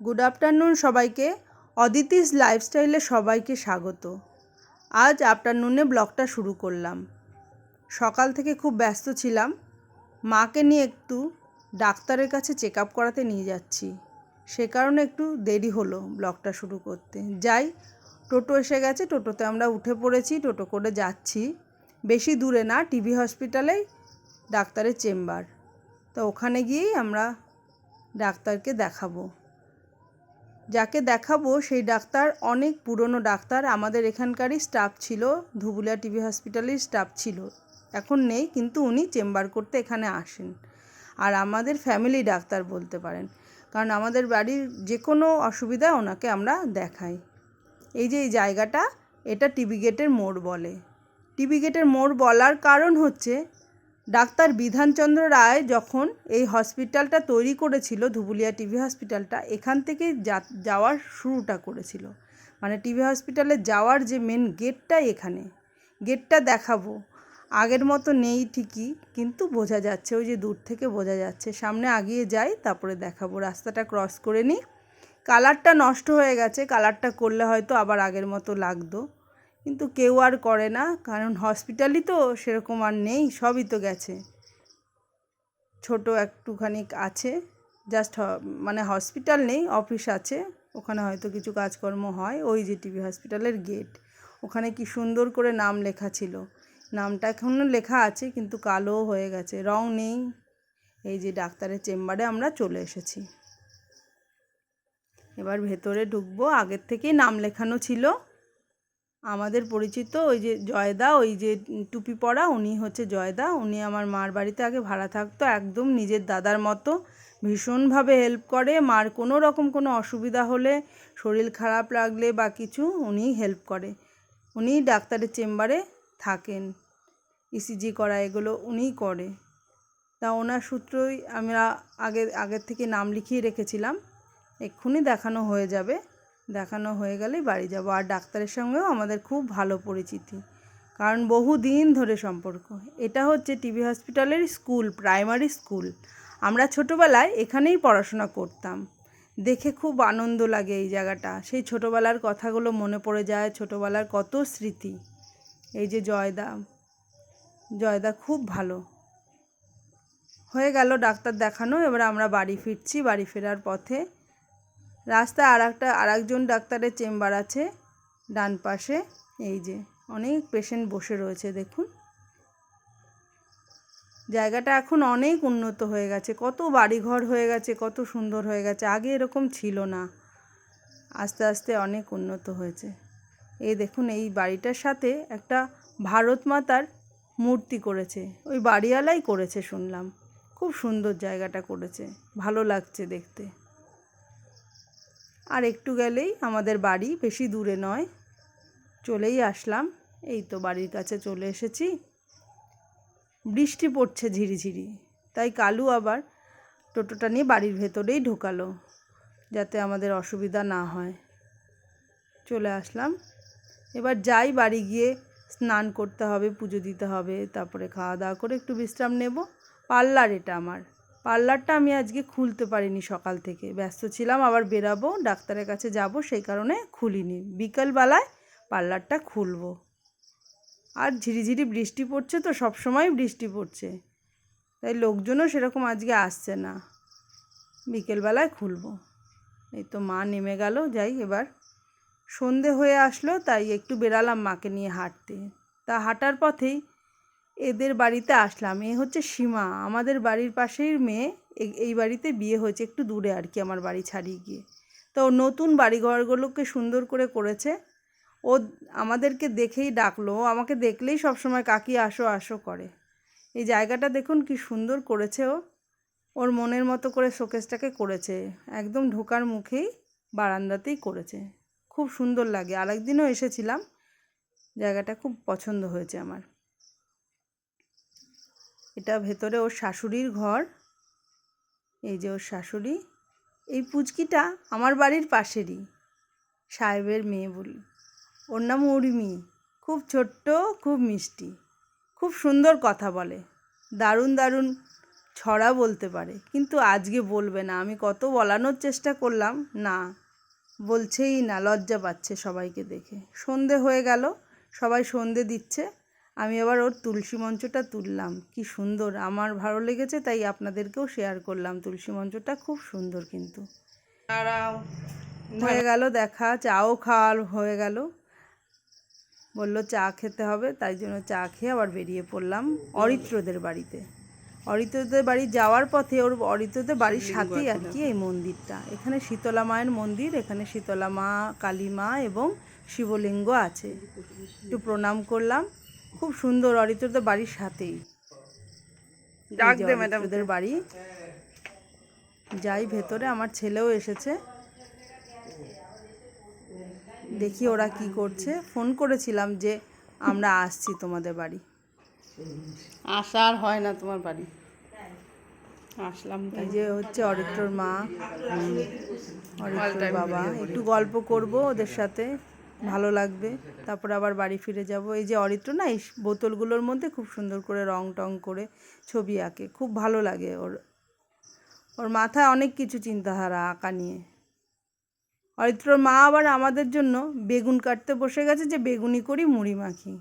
Good afternoon সবাইকে। অদিতিস লাইফস্টাইলে সবাইকে স্বাগত। আজ আফটারনুনে ব্লগটা শুরু করলাম। সকাল থেকে খুব ব্যস্ত ছিলাম। মাকে নিয়ে একটু ডাক্তারের কাছে চেক আপ করাতে নিয়ে যাচ্ছি। সে কারণে একটু দেরি হলো ব্লগটা শুরু করতে। যাই, টোটো এসে গেছে। টোটোতে আমরা উঠে পড়েছি, টোটো করে যাচ্ছি। বেশি দূরে না টিভি হসপিটালেই ডাক্তারের চেম্বার তো ওখানে গিয়েই আমরা ডাক্তারকে দেখাবো। যাকে দেখাবো সেই ডাক্তার অনেক পুরনো ডাক্তার। আমাদের এখানকারই স্টাফ ছিল, ধুবুলিয়া টিভি হসপিটালের স্টাফ ছিল। এখন নেই, কিন্তু উনি চেম্বার করতে এখানে আসেন। আর আমাদের ফ্যামিলি ডাক্তার বলতে পারেন। কারণ আমাদের বাড়ির যে কোনো অসুবিধা ওনাকে আমরা দেখাই। এই যে এই জায়গাটা, এটা টিভি গেটের মোড় বলে। টিভি গেটের মোড় বলার কারণ হচ্ছে ডাক্তার বিধানচন্দ্র রায় যখন এই হসপিটালটা তৈরি করেছিল, ধুবুলিয়া টিভি হসপিটালটা, এখান থেকেই যা- যাওয়ার শুরুটা করেছিল। মানে টিভি হসপিটালে যাওয়ার যে মেন গেটটা এখানে। গেটটা দেখাবো। আগের মতো নেই ঠিকই, কিন্তু বোঝা যাচ্ছে, ওই যে দূর থেকে বোঝা যাচ্ছে। সামনে আগিয়ে যাই, তারপরে দেখাবো। রাস্তাটা ক্রস করে নিই। কালারটা নষ্ট হয়ে গেছে। কালারটা করলে হয়তো আবার আগের মতো লাগতো। কিন্তু কেউ আর করে না, কারণ হসপিটালই তো সেরকম আর নেই, সবই তো গেছে। ছোট একটুখানি আছে জাস্ট মানে হসপিটাল নেই অফিস আছে, ওখানে হয়তো কিছু কাজকর্ম হয়, ওই যে টিভি হসপিটালের গেট ওখানে কি সুন্দর করে নাম লেখা ছিল। নামটা এখনও লেখা আছে, কিন্তু কালো হয়ে গেছে, রং নেই। এই যে ডাক্তারের চেম্বারে আমরা চলে এসেছি। এবার ভেতরে ঢুকবো, আগের থেকেই নাম লেখানো ছিল। আমাদের পরিচিত ওই যে জয়দা, ওই যে টুপি পরা, উনি হচ্ছে জয়দা। উনি আমার মার বাড়িতে আগে ভাড়া থাকতো, একদম নিজের দাদার মতো। ভীষণভাবে হেল্প করে। মার কোনো রকম কোনো অসুবিধা হলে, শরীর খারাপ লাগলে বা কিছু, উনি হেল্প করে। উনি ডাক্তারের চেম্বারে থাকেন। ইসিজি করা এগুলো উনিই করে। তা ওনার সূত্রই আমরা আগে, আগের থেকে নাম লিখিয়ে রেখেছিলাম। এক্ষুনি দেখানো হয়ে যাবে। দেখানো হয়ে গেলেই বাড়ি যাব। আর ডাক্তারের সঙ্গেও আমাদের খুব ভালো পরিচিতি, কারণ বহু দিন ধরে সম্পর্ক। এটা হচ্ছে টিভি হসপিটালের স্কুল, প্রাইমারি স্কুল। আমরা ছোটোবেলায় এখানেই পড়াশোনা করতাম। দেখে খুব আনন্দ লাগে এই জায়গাটা। সেই ছোটোবেলার কথাগুলো মনে পড়ে যায়, ছোটোবেলার কত স্মৃতি। এই যে জয়দা জয়দা খুব ভালো। হয়ে গেল ডাক্তার দেখানো, এবার আমরা বাড়ি ফিরছি, বাড়ি ফেরার পথে রাস্তায় আর একটা আর একজন ডাক্তারের চেম্বার আছে ডান পাশে। এই যে, অনেক পেশেন্ট বসে রয়েছে, দেখুন। জায়গাটা এখন অনেক উন্নত হয়ে গেছে। কত বাড়িঘর হয়ে গেছে, কত সুন্দর হয়ে গেছে। আগে এরকম ছিল না। আস্তে আস্তে অনেক উন্নত হয়েছে। এই দেখুন, এই বাড়িটার সাথে একটা ভারত মাতার মূর্তি করেছে। ওই বাড়িওয়ালাই করেছে, শুনলাম। খুব সুন্দর জায়গাটা করেছে। ভালো লাগছে দেখতে। আর একটু গেলেই আমাদের বাড়ি, বেশি দূরে নয়। চলেই আসলাম। এই তো বাড়ির কাছে চলে এসেছি। বৃষ্টি পড়ছে ঝিরিঝিরি, তাই কালু আবার টোটোটা নিয়ে বাড়ির ভেতরেই ঢোকালো, যাতে আমাদের অসুবিধা না হয়। চলে আসলাম। এবার যাই বাড়ি গিয়ে স্নান করতে হবে, পুজো দিতে হবে, তারপরে খাওয়া দাওয়া করে একটু বিশ্রাম নেব। পার্লার এটা আমার। পার্লারটা আমি আজকে খুলতে পারিনি সকাল থেকে। ব্যস্ত ছিলাম, আবার বেরাবো, ডাক্তারের কাছে যাব, সেই কারণে খুলিনি। বিকালবেলায় পার্লারটা খুলবো। আর ঝিরিঝিরি বৃষ্টি পড়ছে তো সব সময় বৃষ্টি পড়ছে। তাই লোকজনও সেরকম আজকে আসছে না। বিকেলবেলায় খুলবো। এই তো মা নেমে গেল, যাই এবার। সন্ধে হয়ে আসলো, তাই একটু বেরালাম মাকে নিয়ে হাঁটতে। তা হাঁটার পথেই এদের বাড়িতে আসলাম। এ হচ্ছে সীমা। আমাদের বাড়ির পাশেই মেয়ে এই বাড়িতে বিয়ে হয়েছে একটু দূরে আর কি, আমার বাড়ি ছাড়িয়ে গিয়ে। তো নতুন বাড়িঘরগুলোকে সুন্দর করে করেছে। ও আমাদেরকে দেখেই ডাকলো। আমাকে দেখলেই সবসময়, কাকি, আসো আসো করে। এই জায়গাটা দেখুন কি সুন্দর করেছে ও। ওর মনের মতো করে শোকেসটাকে করেছে। একদম ঢোকার মুখেই বারান্দাতেই করেছে। খুব সুন্দর লাগে। আরেকদিনও এসেছিলাম। জায়গাটা খুব পছন্দ হয়েছে আমার। এটা ভেতরে ওর শাশুড়ির ঘর। এই যে ওর শাশুড়ি। এই পুচকিটা আমার বাড়ির পাশেরই, সাহেবের মেয়ে বলি। ওর নাম উর্মি। খুব ছোট্ট, খুব মিষ্টি। খুব সুন্দর কথা বলে। দারুণ দারুণ ছড়া বলতে পারে। কিন্তু আজকে বলবে না। আমি কত বলানোর চেষ্টা করলাম, না। বলছেই না, লজ্জা পাচ্ছে সবাইকে দেখে। সন্ধে হয়ে গেল, সবাই সন্ধে দিচ্ছে। আমি আবার ওর তুলসী মঞ্চটা তুললাম। কি সুন্দর। আমার ভালো লেগেছে তাই আপনাদেরকেও শেয়ার করলাম। তুলসী মঞ্চটা খুব সুন্দর কিন্তু। হয়ে গেল দেখা চাও খাওয়া হয়ে গেল। বলল চা খেতে হবে তাই জন্য চা খেয়ে আবার বেরিয়ে পড়লাম অরিত্রদের বাড়িতে। অরিত্রদের বাড়ি যাওয়ার পথে ওর অরিত্রদের বাড়ির সাথেই আর কি এই মন্দিরটা। এখানে শীতলা মায়ের মন্দির এখানে শীতলা মা কালী মা এবং শিবলিঙ্গ আছে। একটু প্রণাম করলাম। খুব সুন্দর অরিত্রদের বাড়ির সাথেই। ডাক দে ম্যাডামদের বাড়ি। যাই ভেতরে আমার ছেলেও এসেছে। দেখি ওরা কি করছে। ফোন করেছিলাম যে আমরা আসছি তোমাদের বাড়ি। আসা আর হয় না তোমার বাড়ি। আসলাম এই যে হচ্ছে অরিত্রর মা অরিত্রর বাবা। একটু গল্প করব ওদের সাথে। ভালো লাগবে। তারপর আবার বাড়ি ফিরে যাব। এই যে অরিত্র না, এই বোতলগুলোর মধ্যে খুব সুন্দর করে রং টং করে ছবি আঁকে। খুব ভালো লাগে ওর। ওর মাথায় অনেক কিছু চিন্তাধারা আঁকা নিয়ে। অরিত্রর মা আবার আমাদের জন্য বেগুন কাটতে বসে গেছে যে বেগুনি করি, মুড়ি মাখি।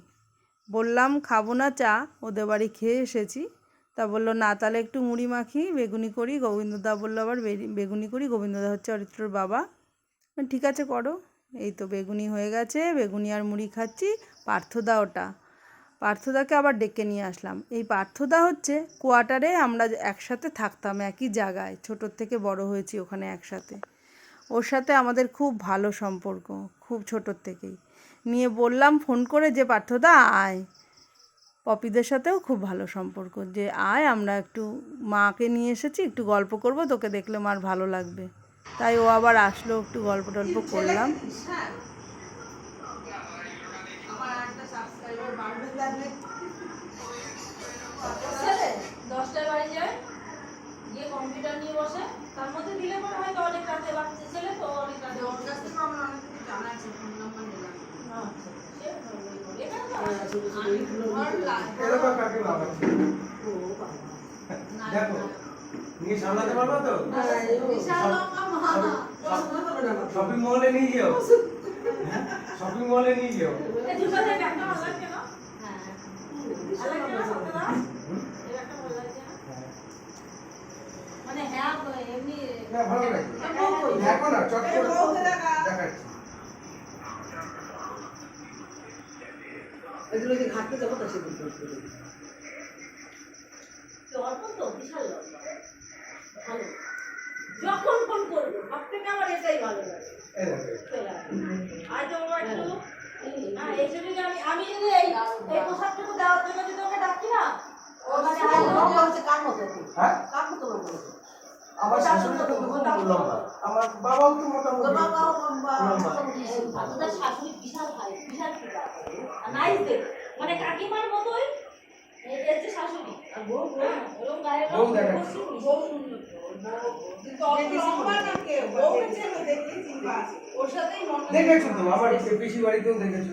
বললাম, খাব না চা, ওদের বাড়ি খেয়ে এসেছি। তা বলল, না, তাহলে একটু মুড়ি মাখি বেগুনি করি। গোবিন্দদা বলল আবার বেগুনি করি। গোবিন্দদা হচ্ছে অরিত্রর বাবা। ঠিক আছে, করো। এই তো বেগুনি হয়ে গেছে, বেগুনি আর মুড়ি খাচ্ছি, পার্থদা ওটা। পার্থদাকে আবার ডেকে নিয়ে আসলাম। এই পার্থদা হচ্ছে কোয়ার্টারে আমরা একসাথে থাকতাম, একই জায়গায়। ছোটোর থেকে বড় হয়েছি ওখানে একসাথে। ওর সাথে আমাদের খুব ভালো সম্পর্ক, খুব ছোটোর থেকেই। নিয়ে বললাম ফোন করে যে, পার্থদা, আয়। পপিদের সাথেও খুব ভালো সম্পর্ক, যে, আয়, আমরা একটু মাকে নিয়ে এসেছি, একটু গল্প করব, তোকে দেখলে মার ভালো লাগবে। তাই ও আবার আসলো একটু গল্প টল্প করলাম। দশটায় বাড়ি যায় গিয়ে কম্পিউটার নিয়ে বসে। তার মধ্যে দিলে পরে হয়তো অনেক রাতে বাচ্চা ছেলে তো অনেক রাতে ওর কাছ থেকে আমার অনেক কিছু জানা আছে। ফোন নাম্বার নিলাম আচ্ছা এখানে তো নিয়ে সামলাতে পারবা তো? শপিং মলে নিয়ে যেও। শপিং মলে নিয়ে যেও। ভালো হ্যাঁ মানে হ্যাঁ লাগে। দেখো না চট করে দেখাচ্ছি। এগুলো যে ঘাটতে যাব তা। অল্প তো বিশাল আমি যদি এই এই পোশাকটুকু দেওয়ার জন্য যদি ওকে ডাকি না ও মানে হচ্ছে কার মতো? হ্যাঁ? কার মতো আমার শাশুড়ি তো খুব লম্বা আমার বাবাও তো মোটামুটি বাবাও লম্বা। আপনাদের শাশুড়ি বিশাল ভাই বিশাল ফিটা নাইস দেখ মানে কাকিমার মতোই এই যে শাশুড়ি। আর বউ, বউ, হ্যাঁ, ওরকম বউ সুন্দর। দেখেছ। তো আমার পিসি বাড়িতেও দেখেছ।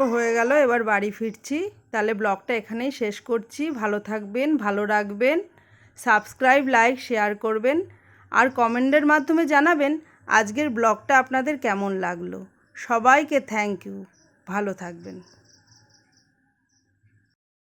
হয়ে গেল, এবার বাড়ি ফিরছি। তাহলে ব্লগটা এখানেই শেষ করছি। ভালো থাকবেন, ভালো রাখবেন, সাবস্ক্রাইব, লাইক, শেয়ার করবেন, আর কমেন্টের মাধ্যমে জানাবেন আজকের ব্লগটা আপনাদের কেমন লাগল। সবাইকে থ্যাংক ইউ। ভালো থাকবেন।